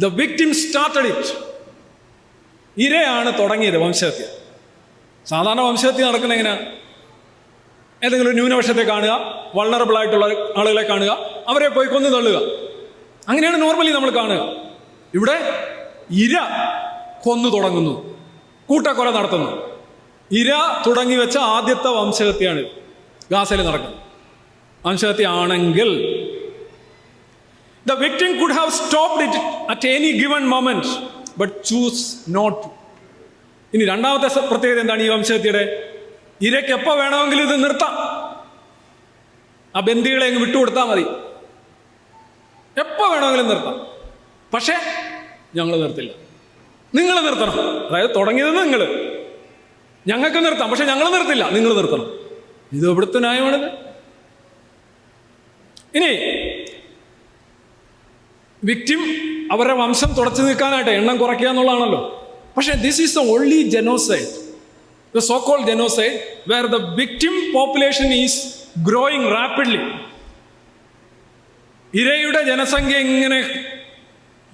The victim started it ഇരയാണ് തുടങ്ങിയത് വംശഹത്യ. സാധാരണ വംശഹത്യ നടക്കുന്ന എങ്ങനെയാണ് ഏതെങ്കിലും ന്യൂനപക്ഷത്തെ കാണുക വൾണറബിൾ ആയിട്ടുള്ള ആളുകളെ കാണുക അവരെ പോയി കൊന്നു തള്ളുക. അങ്ങനെയാണ് നോർമലി നമ്മൾ കാണുക. ഇവിടെ ഇര കൊന്നു തുടങ്ങുന്നു. കൂട്ടക്കൊല നടത്തുന്നു. ഇര തുടങ്ങി വെച്ച ആദ്യത്തെ വംശഹത്യയാണ് ഗാസയിൽ നടക്കുന്നത്. വംശഹത്യ ആണെങ്കിൽ the victim could have stopped it at any given moment but choose not ഇനി രണ്ടാമത്തെ പ്രത്യേകത എന്താണ് ഈ വംശഹത്യയുടെ? ഇരയ്ക്ക് എപ്പോൾ വേണമെങ്കിലും ഇത് നിർത്താം. ആ ബന്ദികളെ അങ്ങ് വിട്ടുകൊടുത്താൽ മതി. എപ്പോൾ വേണമെങ്കിലും നിർത്താം. പക്ഷേ ഞങ്ങൾ നിർത്തില്ല. നിങ്ങൾ നിർത്തണം. അതായത് തുടങ്ങിയത് നിങ്ങൾ ഞങ്ങൾക്ക് നിർത്താം. പക്ഷെ ഞങ്ങൾ നിർത്തില്ല. നിങ്ങൾ നിർത്തണം. ഇത് എവിടുത്തെ ന്യായമാണിത്? ഇനി വിക്റ്റിം അവരുടെ വംശം തുടച്ചു നിൽക്കാനായിട്ട് എണ്ണം കുറയ്ക്കുക എന്നുള്ളതാണല്ലോ. പക്ഷേ this is the only genocide the so called genocide where the victim population is growing rapidly ഇരയുടെ ജനസംഖ്യ ഇങ്ങനെ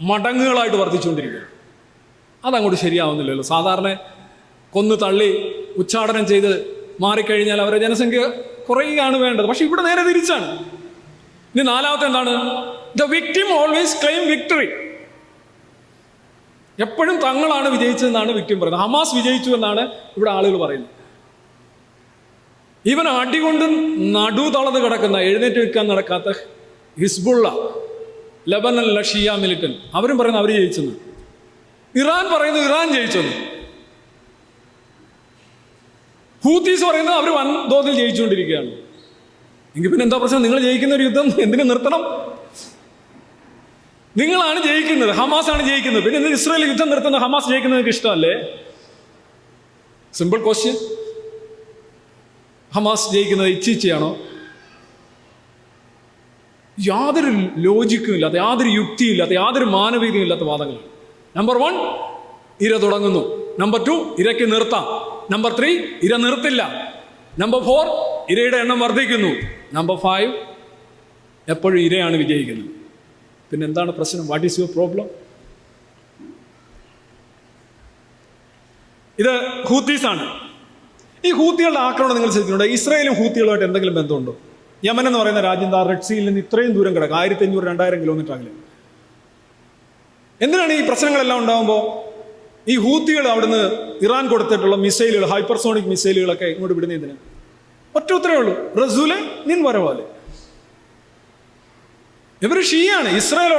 മടങ്ങുകളായിട്ട് വർദ്ധിച്ചുകൊണ്ടിരിക്കുകയാണ്. അതങ്ങോട്ട് ശരിയാവുന്നില്ലല്ലോ. സാധാരണ കൊന്നു തള്ളി ഉച്ചാടനം ചെയ്ത് മാറിക്കഴിഞ്ഞാൽ അവരുടെ ജനസംഖ്യ കുറയുകയാണ് വേണ്ടത്. പക്ഷെ ഇവിടെ നേരെ തിരിച്ചാണ്. ഇനി നാലാമത്തെ എന്താണ്? The victim always claim victory എപ്പോഴും തങ്ങളാണ് വിജയിച്ചതെന്നാണ് വിക്ടിം പറയുന്നത്. ഹമാസ് വിജയിച്ചു എന്നാണ് ഇവിടെ ആളുകൾ പറയുന്നത്. ഇവൻ അടികൊണ്ട് നടു തളർന്ന് കിടക്കുന്ന എഴുന്നേറ്റ് വെക്കാൻ നടക്കാത്ത ഹിസ്ബുള്ള ലബനൻ ഷിയ മിലിറ്റൻ അവരും പറയുന്നത് അവർ ജയിച്ചെന്ന്. ഇറാൻ പറയുന്നു ഇറാൻ ജയിച്ചെന്ന്. ഹൂത്തീസ് പറയുന്നത് അവർ വൻതോതിൽ ജയിച്ചുകൊണ്ടിരിക്കുകയാണ്. എങ്കിൽ പിന്നെ എന്താ പ്രശ്നം? നിങ്ങൾ ജയിക്കുന്ന ഒരു യുദ്ധം എന്തിനു നിർത്തണം? നിങ്ങളാണ് ജയിക്കുന്നത് ഹമാസ് ആണ് ജയിക്കുന്നത്. പിന്നെ നിങ്ങൾ ഇസ്രായേൽ യുദ്ധം നിർത്തുന്ന ഹമാസ് ജയിക്കുന്നത് നിങ്ങൾക്ക് ഇഷ്ടമല്ലേ? സിമ്പിൾ ക്വസ്റ്റ്യൻ ഹമാസ് ജയിക്കുന്നത് ഇച്ഛിച്ചയാണോ യാതൊരു ലോജിക്കും ഇല്ലാത്ത യാതൊരു യുക്തിയും ഇല്ലാത്ത യാതൊരു മാനവികതയും ഇല്ലാത്ത വാദങ്ങളാണ് നമ്പർ വൺ ഇര തുടങ്ങുന്നു. നമ്പർ ടു ഇരയ്ക്ക് നിർത്താം. നമ്പർ ത്രീ ഇര നിർത്തില്ല. നമ്പർ ഫോർ ഇരയുടെ എണ്ണം വർദ്ധിക്കുന്നു. നമ്പർ ഫൈവ് എപ്പോഴും ഇരയാണ് വിജയിക്കുന്നത്. പിന്നെ എന്താണ് പ്രശ്നം? വാട്ട് ഈസ് യുവർ പ്രോബ്ലം ഇത് ഹൂത്തീസ് ആണ് ഈ ഹൂത്തികളുടെ ആക്രമണം നിങ്ങൾ ശ്രദ്ധിക്കുന്നുണ്ടോ ഇസ്രയേലും ഹൂത്തികളുമായിട്ട് എന്തെങ്കിലും ബന്ധമുണ്ടോ? യമൻ എന്ന് പറയുന്ന രാജ്യം ദാ റെഡ് സീയിൽ നിന്ന് ഇത്രയും ദൂരം കിടക്കുക ആയിരത്തി അഞ്ഞൂറ് രണ്ടായിരം കിലോമീറ്റർ അകലെ. എന്തിനാണ് ഈ പ്രശ്നങ്ങളെല്ലാം ഉണ്ടാകുമ്പോൾ ഈ ഹൂത്തികൾ അവിടുന്ന് ഇറാൻ കൊടുത്തിട്ടുള്ള മിസൈലുകൾ ഹൈപ്പർസോണിക് മിസൈലുകളൊക്കെ ഇങ്ങോട്ട് വിടുന്നതിന് ഒറ്റ ഉത്തരവേ ഉള്ളൂ. റസൂലെ നിൻ വരവാൽ ഇവർ ഷീയാണ് ഇസ്രായേൽ